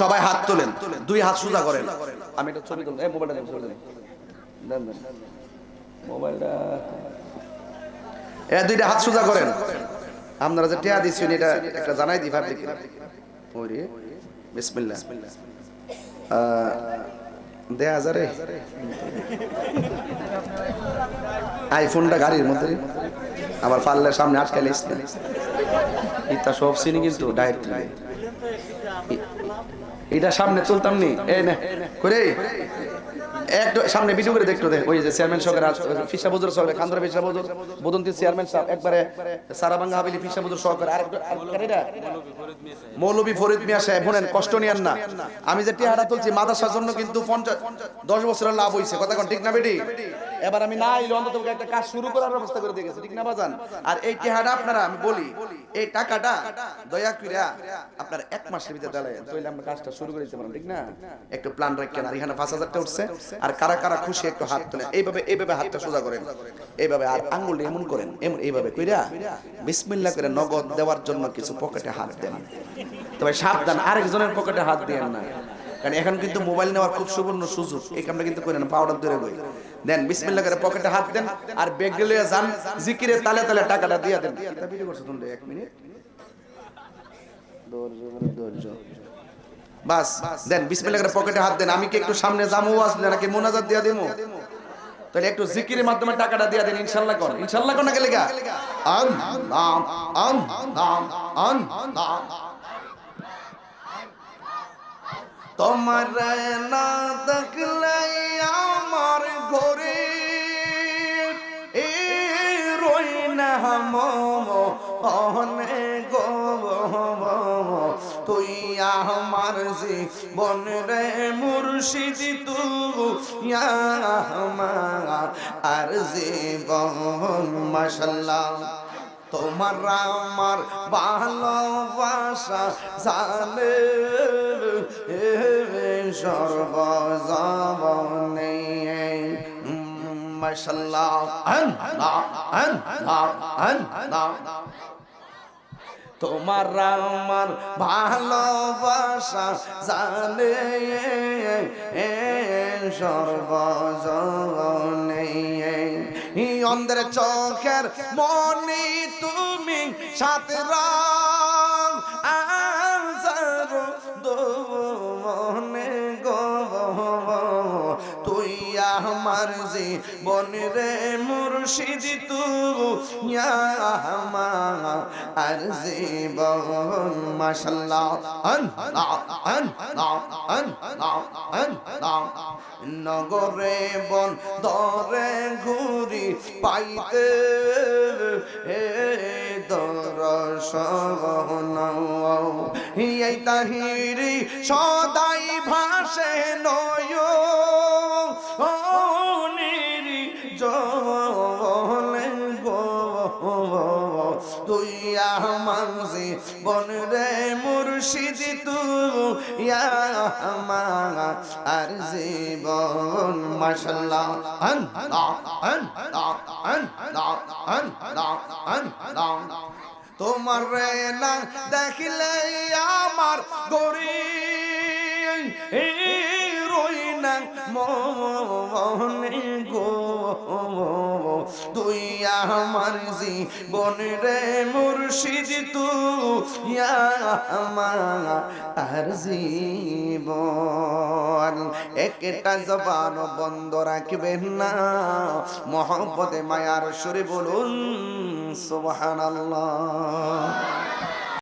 সবাই হাত তোলেন দুই হাত সোজা করেন। আমি একটা ছবি তুলব এই মোবাইলটা মোবাইলটা এ দুইটা হাত সোজা করেন। আপনারা যে টিয়া দিচ্ছেন এটা একটা জানাই দি ভাবছি কি ওরে বিসমিল্লাহ। দেয়া হাজারে আইফোনটা গাড়ির মধ্যে। আবার পারলে সামনে আটকাইলে ইতা সব চিনি কিন্তু ডাইরেক্ট এটা সামনে চলতাম নি। এই না করে। একটু সামনে ভিডিও করে দেখতো দেখ ওই যে চেয়ারম্যান ফিসা ফিসা চেয়ারম্যান সাহেব, একবারে হাবিলি ফিসা মৌলবী ফরিদ মিয়া সাহেব কষ্ট না। আমি যে তুলছি জন্য কিন্তু পঞ্চাশ দশ বছরের লাভ হয়েছে কথা কোন, ঠিক না বেটি? এবার আমি না অন্তত একটা কাজ শুরু করার ব্যবস্থা করে ঠিক না, বাজান? আর এই টিহাটা আপনারা, আমি বলি, এই টাকাটা দয়া আপনার এক মাসের ভিতরে দেয় তাহলে আমরা কাজটা শুরু করে দিতে পারেন ঠিক না? একটু প্ল্যান রাখেন। আর এখানে পাঁচ হাজারটা উঠছে। আর কারা কারা খুশি একটু হাত তোলেন। এইভাবে এইভাবে হাতটা সোজা করেন। এইভাবে আর আঙ্গুলটা এমন করেন, এমন এইভাবে কইরা বিসমিল্লাহ করে নগদ দেওয়ার জন্য কিছু পকেটে হাত দেন। তবে সাবধান, আরেকজনের পকেটে হাত দিয়েন না। কারণ এখন কিন্তু মোবাইল নেওয়ার খুব সুবর্ণ সুযোগ। এই কামটা কিন্তু করেন পাউডার ধরে বই। দেন, বিসমিল্লাহ করে পকেটে হাত দেন আর ব্যাগ গেলে যান, জিকিরে তালে তালে টাকাটা দিয়ে দেন। ভিডিও এক মিনিট। ধৈর্য ধৈর্য। বাস, দেন পকেটে হাত দেন, আমি কি একটু সামনে আসলে নাকি মোনাজাত দিয়া দেবো? তাহলে একটু জিকিরের মাধ্যমে টাকাটা দিয়া দেন, ইনশাল্লাহ কর ইনশাল্লাহ কর না গেলে গা। আন নাম আন নাম আন নাম তোমার না তুই আমার জীবন রে মুর্শিদ তু আমার আর জীবন মাশাল্লাহ। তোমার আমার ভালোবাসা জানে সর্বজবনে, মাশাল্লাহ। আন আন আন, না। তোমার আমার ভালোবাসা জানে সর্বজনে। অন্ধের চোখের মনে তুমি সাথে তুই আমার জীবন রে মুর্শিদ, তু আর জীবন, মাশাল্লাহ আন নগরে বন দরে ঘুরি পাইতে হে দর্শন এই তাহিরি সদাই ভাসে নয়। নিরি জলে তুই জীবন রে মুর্শিদ তু আমার আর জীবন মাশাল্লাহ আন আন আন আন না আন না তোমার রে না দেখলে আমার গরি রই না মনে গো। তুই আমার জীবন রে মুর্শিদ তু আমার জীবন। একটা জবান বন্ধ রাখবেন না, মহব্বতে মায়ার সুরে বলুন, সুবহানাল্লাহ।